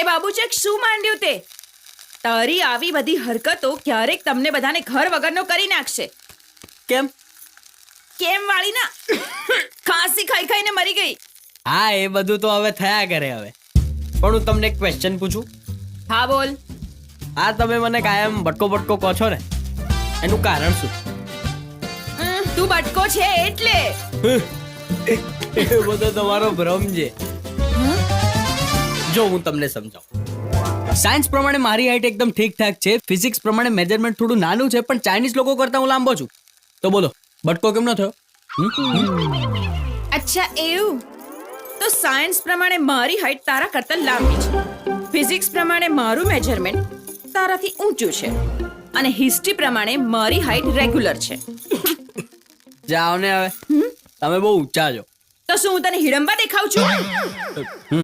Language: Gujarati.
એ બાબુચક શું માંડ્યું તે? તારી આવી બધી હરકતો ક્યારેક તમને બધાને ઘર વગરનો કરી નાખશે. કેમ? કેમ વાળી ના ખાંસી ખાઈ ખાઈને મરી ગઈ. હા એ બધું તો હવે થયા કરે હવે. પણ હું તમને એક ક્વેશ્ચન પૂછું? હા બોલ. આ તમે મને કાયમ બટકો બટકો કહો છો ને એનું કારણ શું? તું બટકો છે એટલે. એ બધો તમારો ભ્રમ છે. જો હું તમને સમજાવું. સાયન્સ પ્રમાણે મારી હાઈટ એકદમ ઠીક ઠાક છે. ફિઝિક્સ પ્રમાણે મેજરમેન્ટ થોડું નાનું છે પણ ચાઇનીઝ લોકો કરતા હું લાંબો છું. તો બોલો બટકો કેમ ન થયો અચ્છા એવું? તો સાયન્સ પ્રમાણે મારી હાઈટ તારા કરતા લાંબી છે. ફિઝિક્સ પ્રમાણે મારું મેજરમેન્ટ તારાથી ઊંચું છે. અને હિસ્ટ્રી પ્રમાણે મારી હાઈટ રેગ્યુલર છે. જાઓ ને હવે. તમે બહુ ઊંચા છો. તો શું હું તને હિડમ્બા દેખાવ છું?